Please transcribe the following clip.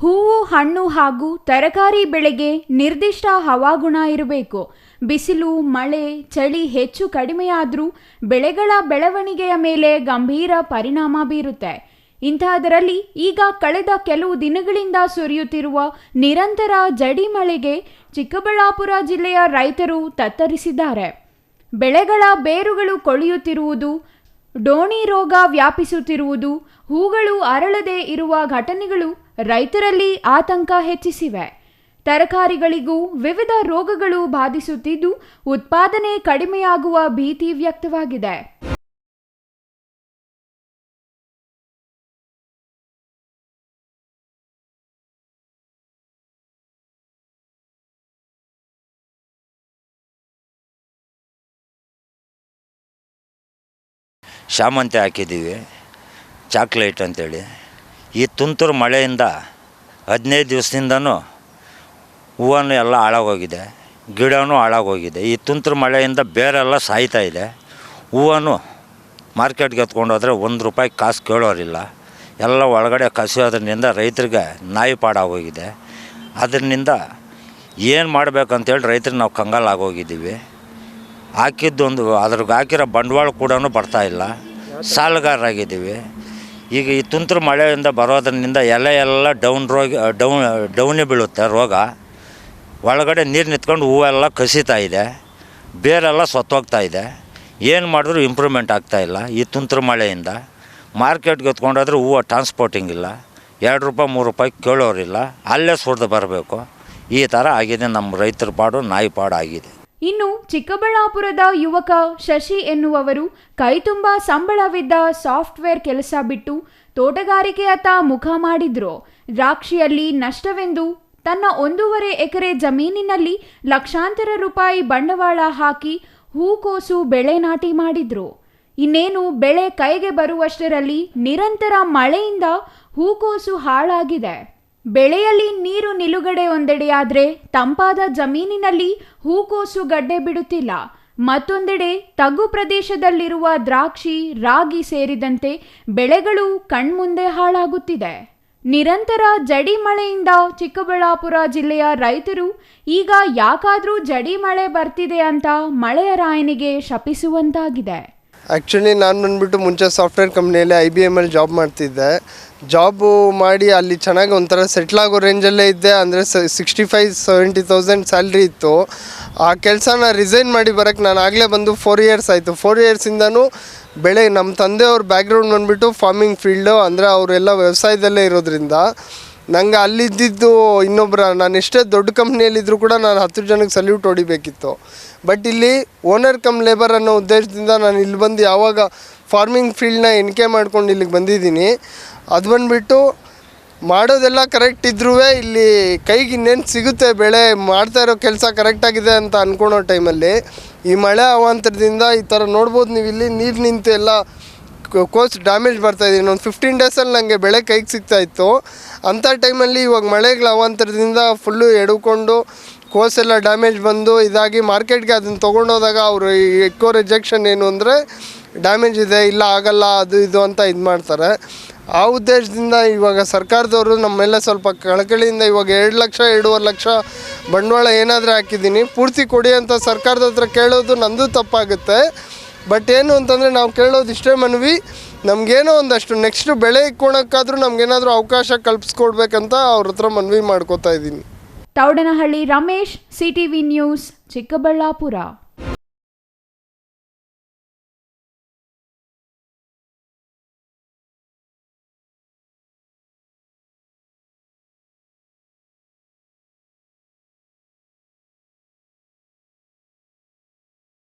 ಹೂವು, ಹಣ್ಣು ಹಾಗೂ ತರಕಾರಿ ಬೆಳೆಗೆ ನಿರ್ದಿಷ್ಟ ಹವಾಗುಣ ಇರಬೇಕು. ಬಿಸಿಲು, ಮಳೆ, ಚಳಿ ಹೆಚ್ಚು ಕಡಿಮೆಯಾದರೂ ಬೆಳೆಗಳ ಬೆಳವಣಿಗೆಯ ಮೇಲೆ ಗಂಭೀರ ಪರಿಣಾಮ ಬೀರುತ್ತೆ. ಇಂತಹದರಲ್ಲಿ ಈಗ ಕಳೆದ ಕೆಲವು ದಿನಗಳಿಂದ ಸುರಿಯುತ್ತಿರುವ ನಿರಂತರ ಜಡಿ ಮಳೆಗೆ ಚಿಕ್ಕಬಳ್ಳಾಪುರ ಜಿಲ್ಲೆಯ ರೈತರು ತತ್ತರಿಸಿದ್ದಾರೆ. ಬೆಳೆಗಳ ಬೇರುಗಳು ಕೊಳೆಯುತ್ತಿರುವುದು, ಡೋಣಿ ರೋಗ ವ್ಯಾಪಿಸುತ್ತಿರುವುದು, ಹೂಗಳು ಅರಳದೇ ಇರುವ ಘಟನೆಗಳು ರೈತರಲ್ಲಿ ಆತಂಕ ಹೆಚ್ಚಿಸಿವೆ. ತರಕಾರಿಗಳಿಗೂ ವಿವಿಧ ರೋಗಗಳು ಬಾಧಿಸುತ್ತಿದ್ದು ಉತ್ಪಾದನೆ ಕಡಿಮೆಯಾಗುವ ಭೀತಿ ವ್ಯಕ್ತವಾಗಿದೆ. ಶಾಮಂತೆ ಹಾಕಿದ್ದೀವಿ. ಚಾಕ್ಲೇಟ್ ಅಂತೇಳಿ. ಈ ತುಂತುರು ಮಳೆಯಿಂದ ಹದಿನೈದು ದಿವಸದಿಂದನೂ ಹೂವನ್ನು ಎಲ್ಲ ಹಾಳಾಗೋಗಿದೆ ಗಿಡವೂ ಹಾಳಾಗೋಗಿದೆ. ಈ ತುಂತುರು ಮಳೆಯಿಂದ ಬೇರೆಲ್ಲ ಸಾಯ್ತಾ ಇದೆ. ಹೂವನ್ನು ಮಾರ್ಕೆಟ್ಗೆ ಎತ್ಕೊಂಡೋದ್ರೆ ಒಂದು ರೂಪಾಯಿ ಕಾಸು ಕೇಳೋರಿಲ್ಲ. ಎಲ್ಲ ಒಳಗಡೆ ಕಸಿಯೋದ್ರಿಂದ ರೈತರಿಗೆ ನಾಯಿ ಪಾಡಾಗೋಗಿದೆ. ಅದರಿಂದ ಏನು ಮಾಡಬೇಕಂತೇಳಿ ರೈತರಿಗೆ ನಾವು ಕಂಗಾಲಾಗೋಗಿದ್ದೀವಿ ಹಾಕಿದ್ದೊಂದು, ಅದ್ರಿಗೆ ಹಾಕಿರೋ ಬಂಡವಾಳ ಕೂಡ ಬರ್ತಾ ಇಲ್ಲ. ಸಾಲಗಾರರಾಗಿದ್ದೀವಿ. ಈಗ ಈ ತುಂತುರು ಮಳೆಯಿಂದ ಬರೋದ್ರಿಂದ ಎಲೆ ಎಲ್ಲ ಡೌನ್ ರೋಗ ಡೌನ್ ಡೌನೇ ಬೀಳುತ್ತೆ ರೋಗ. ಒಳಗಡೆ ನೀರು ನಿಂತ್ಕೊಂಡು ಹೂವೆಲ್ಲ ಕಸಿತಾ ಇದೆ. ಬೇರೆಲ್ಲ ಸತ್ತೋಗ್ತಾ ಇದೆ. ಏನು ಮಾಡಿದ್ರು ಇಂಪ್ರೂವ್ಮೆಂಟ್ ಆಗ್ತಾಯಿಲ್ಲ ಈ ತುಂತುರು ಮಳೆಯಿಂದ. ಮಾರ್ಕೆಟ್ಗೆ ಎತ್ಕೊಂಡೋದ್ರೆ ಹೂವು ಟ್ರಾನ್ಸ್ಪೋರ್ಟಿಂಗ್ ಇಲ್ಲ. ಎರಡು ರೂಪಾಯಿ, ಮೂರು ರೂಪಾಯಿ ಕೇಳೋರಿಲ್ಲ. ಅಲ್ಲೇ ಸುರಿದು ಬರಬೇಕು. ಈ ಥರ ಆಗಿದೆ ನಮ್ಮ ರೈತರ ಪಾಡು, ನಾಯಿ ಪಾಡು ಆಗಿದೆ ಇನ್ನು ಚಿಕ್ಕಬಳ್ಳಾಪುರದ ಯುವಕ ಶಶಿ ಎನ್ನುವವರು ಕೈತುಂಬ ಸಂಬಳವಿದ್ದ ಸಾಫ್ಟ್ವೇರ್ ಕೆಲಸ ಬಿಟ್ಟು ತೋಟಗಾರಿಕೆಯತ್ತ ಮುಖ ಮಾಡಿದ್ರು. ದ್ರಾಕ್ಷಿಯಲ್ಲಿ ನಷ್ಟವೆಂದು ತನ್ನ ಒಂದೂವರೆ ಎಕರೆ ಜಮೀನಿನಲ್ಲಿ ಲಕ್ಷಾಂತರ ರೂಪಾಯಿ ಬಂಡವಾಳ ಹಾಕಿ ಹೂಕೋಸು ಬೆಳೆ ನಾಟಿ ಮಾಡಿದ್ರು. ಇನ್ನೇನು ಬೆಳೆ ಕೈಗೆ ಬರುವಷ್ಟರಲ್ಲಿ ನಿರಂತರ ಮಳೆಯಿಂದ ಹೂಕೋಸು ಹಾಳಾಗಿದೆ. ಬೆಳೆಯಲ್ಲಿ ನೀರು ನಿಲುಗಡೆ ಒಂದೆಡೆಯಾದರೆ ತಂಪಾದ ಜಮೀನಿನಲ್ಲಿ ಹೂಕೋಸು ಗಡ್ಡೆ ಬಿಡುತ್ತಿಲ್ಲ. ಮತ್ತೊಂದೆಡೆ ತಗ್ಗು ಪ್ರದೇಶದಲ್ಲಿರುವ ದ್ರಾಕ್ಷಿ, ರಾಗಿ ಸೇರಿದಂತೆ ಬೆಳೆಗಳು ಕಣ್ಮುಂದೆ ಹಾಳಾಗುತ್ತಿದೆ. ನಿರಂತರ ಜಡಿ ಮಳೆಯಿಂದ ಚಿಕ್ಕಬಳ್ಳಾಪುರ ಜಿಲ್ಲೆಯ ರೈತರು ಈಗ ಯಾಕಾದರೂ ಜಡಿ ಮಳೆ ಬರ್ತಿದೆ ಅಂತ ಮಳೆಯ ರಾಯನಿಗೆ ಶಪಿಸುವಂತಾಗಿದೆ. ಆ್ಯಕ್ಚುಲಿ ನಾನು ಬಂದುಬಿಟ್ಟು ಮುಂಚೆ ಸಾಫ್ಟ್ವೇರ್ ಕಂಪ್ನಿಯಲ್ಲಿ ಐ ಬಿ ಎಮ್ಮಲ್ಲಿ ಜಾಬ್ ಮಾಡ್ತಿದ್ದೆ. ಜಾಬು ಮಾಡಿ ಅಲ್ಲಿ ಚೆನ್ನಾಗಿ ಒಂಥರ ಸೆಟ್ಲ್ ಆಗೋ ರೇಂಜಲ್ಲೇ ಇದ್ದೆ. ಅಂದರೆ sixty five seventy thousand salary ಇತ್ತು. ಆ ಕೆಲಸನ ರಿಸೈನ್ ಮಾಡಿ ಬರೋಕ್ಕೆ ನಾನು ಆಗಲೇ ಬಂದು ಫೋರ್ ಇಯರ್ಸ್ ಆಯಿತು. ಫೋರ್ ಇಯರ್ಸಿಂದನೂ ಬೆಳೆ ನಮ್ಮ ತಂದೆಯವ್ರ ಬ್ಯಾಕ್ಗ್ರೌಂಡ್ ಬಂದುಬಿಟ್ಟು ಫಾರ್ಮಿಂಗ್ ಫೀಲ್ಡು ಅಂದರೆ ಅವರೆಲ್ಲ ವ್ಯವಸಾಯದಲ್ಲೇ ಇರೋದ್ರಿಂದ ನಂಗೆ ಅಲ್ಲಿದ್ದಿದ್ದು ಇನ್ನೊಬ್ಬರ ನಾನು ಎಷ್ಟೇ ದೊಡ್ಡ ಕಂಪ್ನಿಯಲ್ಲಿದ್ದರೂ ಕೂಡ ನಾನು ಹತ್ತು ಜನಕ್ಕೆ ಸಲ್ಯೂಟ್ ಹೊಡಿಬೇಕಿತ್ತು. ಬಟ್ ಇಲ್ಲಿ ಓನರ್ ಕಮ್ ಲೇಬರ್ ಅನ್ನೋ ಉದ್ದೇಶದಿಂದ ನಾನು ಇಲ್ಲಿ ಬಂದು ಯಾವಾಗ ಫಾರ್ಮಿಂಗ್ ಫೀಲ್ಡ್ನ ಎಣಿಕೆ ಮಾಡ್ಕೊಂಡು ಇಲ್ಲಿಗೆ ಬಂದಿದ್ದೀನಿ. ಅದು ಬಂದುಬಿಟ್ಟು ಮಾಡೋದೆಲ್ಲ ಕರೆಕ್ಟ್ ಇದ್ರೂ ಇಲ್ಲಿ ಕೈಗೆ ಇನ್ನೇನು ಸಿಗುತ್ತೆ, ಬೆಳೆ ಮಾಡ್ತಾ ಇರೋ ಕೆಲಸ ಕರೆಕ್ಟಾಗಿದೆ ಅಂತ ಅಂದ್ಕೊಳೋ ಟೈಮಲ್ಲಿ ಈ ಮಳೆ ಅವಾಂತರದಿಂದ ಈ ಥರ ನೋಡ್ಬೋದು ನೀವು ಇಲ್ಲಿ ನೀರು ನಿಂತು ಎಲ್ಲ ಕೋ- ಕೋಸ್ ಡ್ಯಾಮೇಜ್ ಬರ್ತಾ ಇದೆ. ಇನ್ನೊಂದು ಫಿಫ್ಟೀನ್ ಡೇಸಲ್ಲಿ ನನಗೆ ಬೆಳೆ ಕೈಗೆ ಸಿಗ್ತಾ ಇತ್ತು. ಅಂಥ ಟೈಮಲ್ಲಿ ಇವಾಗ ಮಳೆಗಳ ಅವಾಂತರದಿಂದ ಫುಲ್ಲು ಎಡ್ಕೊಂಡು ಎಲ್ಲ ಡ್ಯಾಮೇಜ್ ಬಂದು ಇದಾಗಿ ಮಾರ್ಕೆಟ್ಗೆ ಅದನ್ನು ತೊಗೊಂಡೋದಾಗ ಅವರು ಎಕ್ಕೋ ರಿಜೆಕ್ಷನ್ ಏನು ಅಂದರೆ ಡ್ಯಾಮೇಜ್ ಇದೆ, ಇಲ್ಲ ಆಗಲ್ಲ, ಅದು ಇದು ಅಂತ ಇದು ಮಾಡ್ತಾರೆ. ಆ ಉದ್ದೇಶದಿಂದ ಇವಾಗ ಸರ್ಕಾರದವರು ನಮ್ಮೆಲ್ಲ ಮೇಲೆ ಸ್ವಲ್ಪ ಕಳಕಳಿಯಿಂದ ಇವಾಗ ಎರಡು ಲಕ್ಷ, ಎರಡೂವರೆ ಲಕ್ಷ ಬಂಡವಾಳ ಏನಾದರೂ ಹಾಕಿದ್ದೀನಿ. ಪೂರ್ತಿ ಕೊಡಿ ಅಂತ ಸರ್ಕಾರದ ಹತ್ರ ಕೇಳೋದು ನಂದು ತಪ್ಪಾಗುತ್ತೆ. ಬಟ್ ಏನು ಅಂತಂದರೆ ನಾವು ಕೇಳೋದು ಇಷ್ಟೇ ಮನವಿ. ನಮಗೇನೋ ಒಂದಷ್ಟು ನೆಕ್ಸ್ಟ್ ಬೆಳೆ ಇಕ್ಕೊಳಕ್ಕಾದರೂ ನಮಗೇನಾದರೂ ಅವಕಾಶ ಕಲ್ಪಿಸ್ಕೊಡ್ಬೇಕಂತ ಅವ್ರ ಹತ್ರ ಮನವಿ ಮಾಡ್ಕೋತಾ ಇದ್ದೀನಿ. Thoudanahalli Ramesh CTV news Chikkaballapur